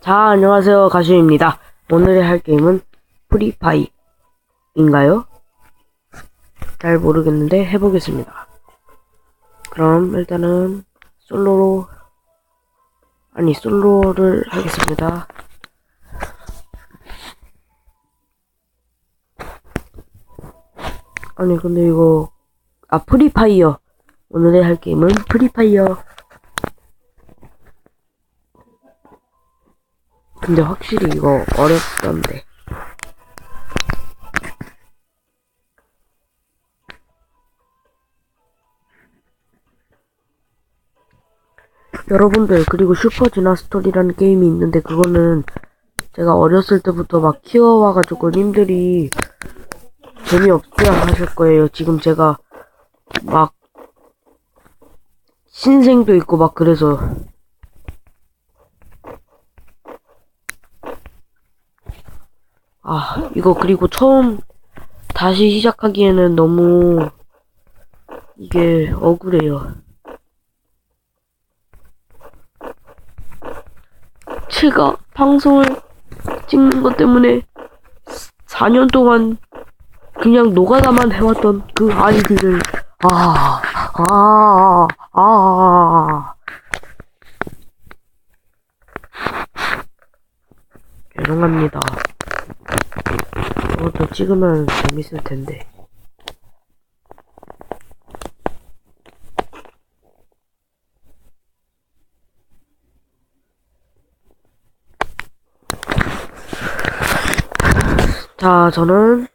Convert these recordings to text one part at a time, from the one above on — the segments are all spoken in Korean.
자, 안녕하세요. 가시입니다. 오늘 할 게임은 프리파이인가요? 잘 모르겠는데 해보겠습니다. 그럼 일단은 솔로로 아니 솔로를 하겠습니다. 아니 근데 이거 아 프리파이어 오늘의 할 게임은 프리파이어 근데 확실히 이거 어렵던데. 여러분들 그리고 슈퍼 지나스토리라는 게임이 있는데 그거는 제가 어렸을 때부터 막 키워와가지고 님들이 재미없어야 하실 거예요. 지금 제가 막 신생도 있고 막 그래서 아, 이거 그리고 처음 다시 시작하기에는 너무 이게 억울해요. 제가 방송을 찍는 것 때문에 4년 동안 그냥 노가다만 해왔던 그 아이들을 아, 아, 아, 아. 죄송합니다. 이것도 찍으면 재밌을 텐데. 자, 저는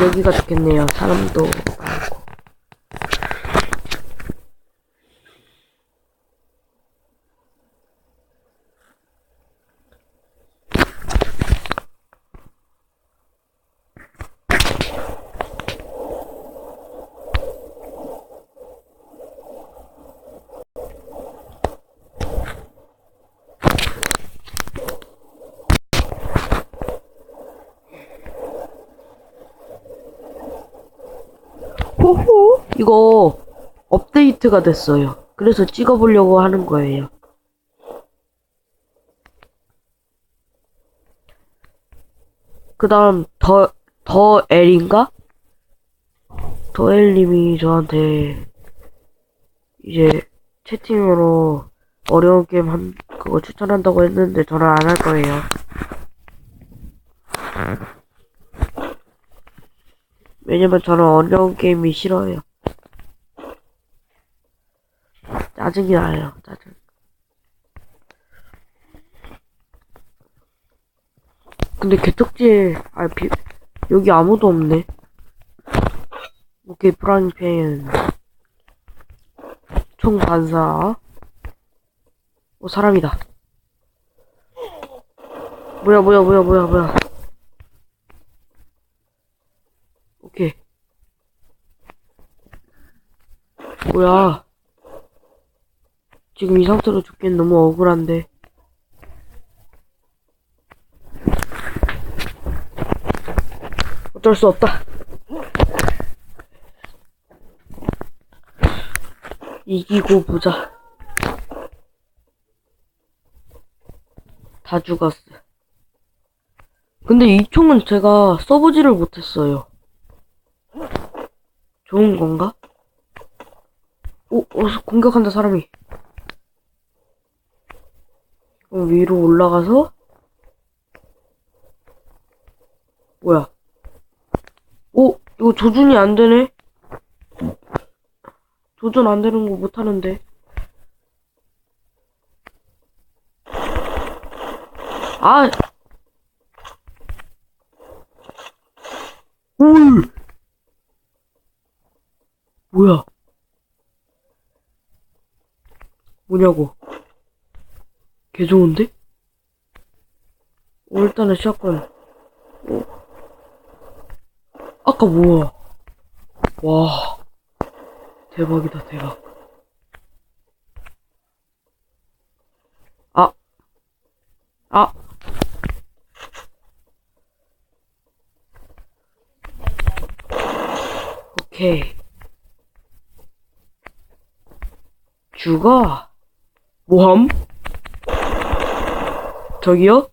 여기가 좋겠네요. 사람도 호호 이거 업데이트가 됐어요. 그래서 찍어보려고 하는 거예요. 그 다음 더, 더 엘인가? 더 엘님이 저한테 이제 채팅으로 어려운 게임 한, 그거 추천한다고 했는데 저는 안 할 거예요. 왜냐면 저는 어려운 게임이 싫어요. 짜증이 나요, 짜증. 근데 개떡지, 아, 비, 여기 아무도 없네. 오케이, 프라이팬. 총 반사. 오, 사람이다. 뭐야, 뭐야, 뭐야, 뭐야, 뭐야. 오케이. 뭐야. 지금 이 상태로 죽기엔 너무 억울한데. 어쩔 수 없다. 이기고 보자. 다 죽었어. 근데 이 총은 제가 써보지를 못했어요. 좋은 건가? 오, 어, 공격한다, 사람이. 그럼 위로 올라가서? 뭐야? 오, 이거 조준이 안 되네? 조준 안 되는 거 못 하는데. 아! 올! 뭐야? 뭐냐고? 개 좋은데? 어, 일단은 샷건. 어. 아까 뭐야? 와. 대박이다, 대박. 아. 아. 오케이. 죽어. 모함? 저기요?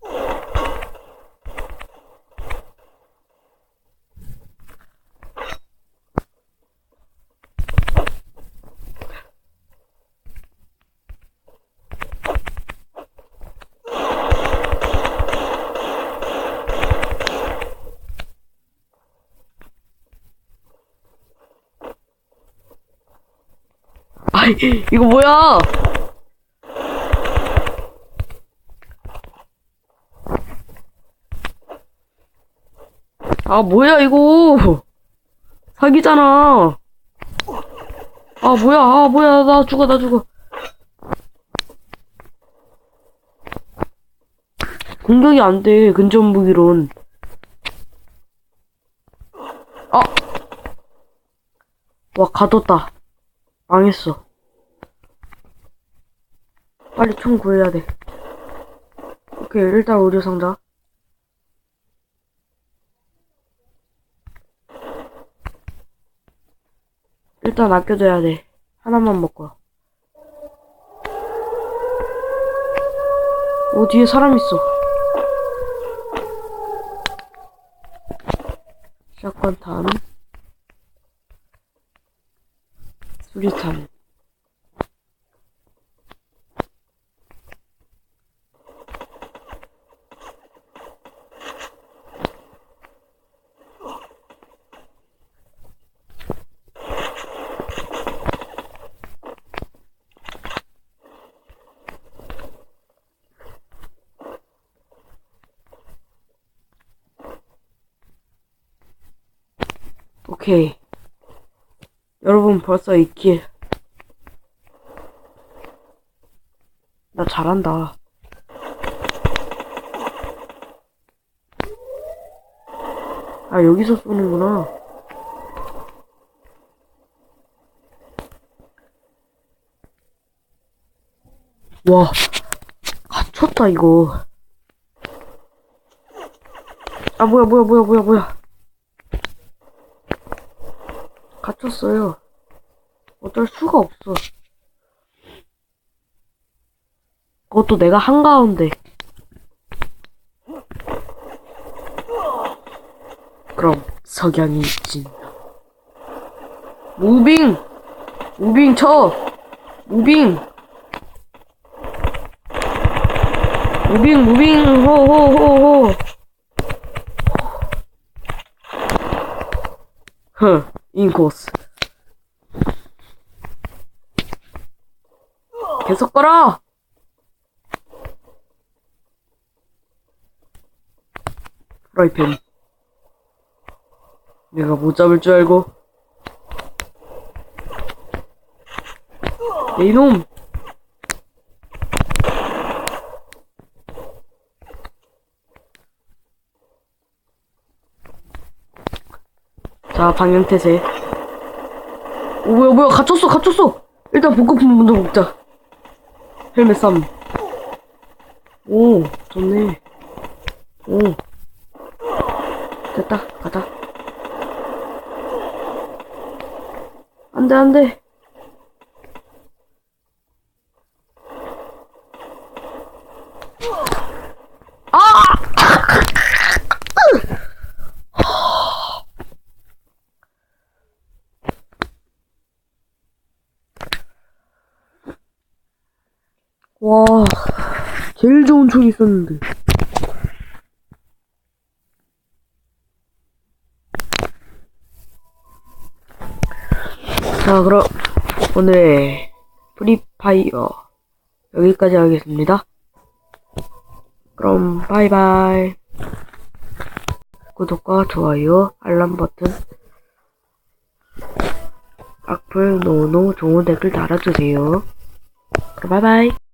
이, 이거 뭐야? 아, 뭐야, 이거. 사기잖아. 아, 뭐야, 아, 뭐야, 나 죽어, 나 죽어. 공격이 안 돼, 근접 무기론. 아! 와, 가뒀다. 망했어. 빨리 총 구해야 돼. 오케이, 일단 의료 상자. 일단 아껴줘야 돼. 하나만 먹고. 오, 뒤에 사람 있어. 샷건탄. 수리탄. 오케이. 여러분 벌써 2킬. 나 잘한다. 아, 여기서 쏘는구나. 와, 갇혔다, 이거. 아, 뭐야, 뭐야, 뭐야, 뭐야, 뭐야. 갇혔어요. 어쩔 수가 없어. 그것도 내가 한가운데. 그럼 석양이 진다. 무빙! 무빙 쳐! 무빙! 무빙 무빙 호호호호 흥 인코스 계속 걸어! 프라이팬. 내가 못 잡을 줄 알고. 야, 이놈 자 방향태세 오 뭐야 뭐야 갇혔어 갇혔어 일단 볶음품 먼저 먹자 헬멧 쌈 오, 좋네. 오. 됐다, 가자. 안 돼, 안 돼. 와, 제일 좋은 총 있었는데. 자, 그럼 오늘 프리파이어 여기까지 하겠습니다. 그럼 바이바이. 구독과 좋아요, 알람 버튼, 악플, 노노, 좋은 댓글 달아주세요. 그럼 바이바이.